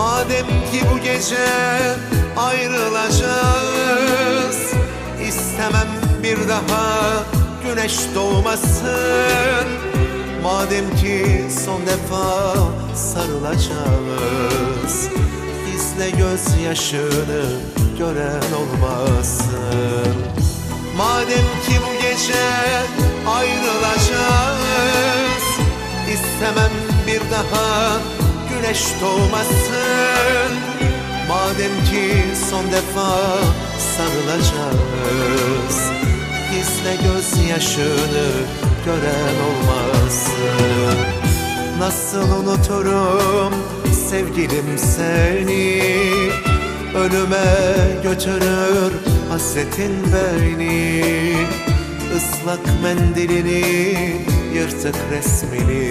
Madem ki bu gece ayrılacağız İstemem bir daha güneş doğmasın. Madem ki son defa sarılacağız Bizle gözyaşını gören olmasın. Madem ki bu gece ayrılacağız İstemem bir daha güneş doğmasın. Madem ki son defa sarılacağız Bizle gözyaşını gören olmasın. Nasıl unuturum sevgilim seni? Ölüme götürür hasretin beni Islak mendilini yırtık resmini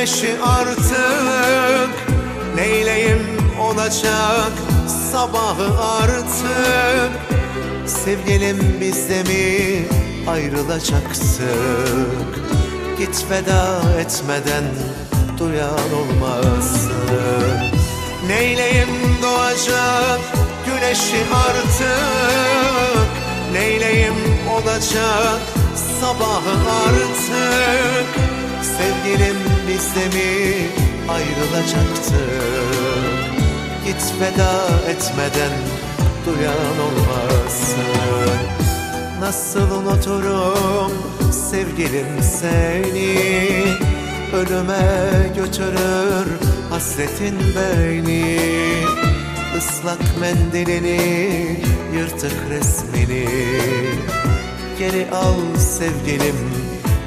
güneşi artık. Neyleyim olacak sabahı artık? Sevgilim bizde mi ayrılacaksak Git veda etmeden duyan olmasın Neyleyim doğacak güneşi artık? Neyleyim olacak sabahı artık Sevgilim bizde mi ayrılacaktık Git veda etmeden duyan olmasın. Nasıl unuturum sevgilim seni? Ölüme götürür hasretin beni Islak mendilini yırtık resmini. Geri al sevgilim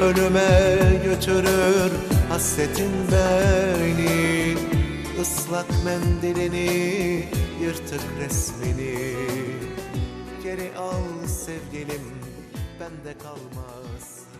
Ölüme götürür hasretin beni Islak mendilini yırtık resmini. Geri al sevgilim bende kalmasın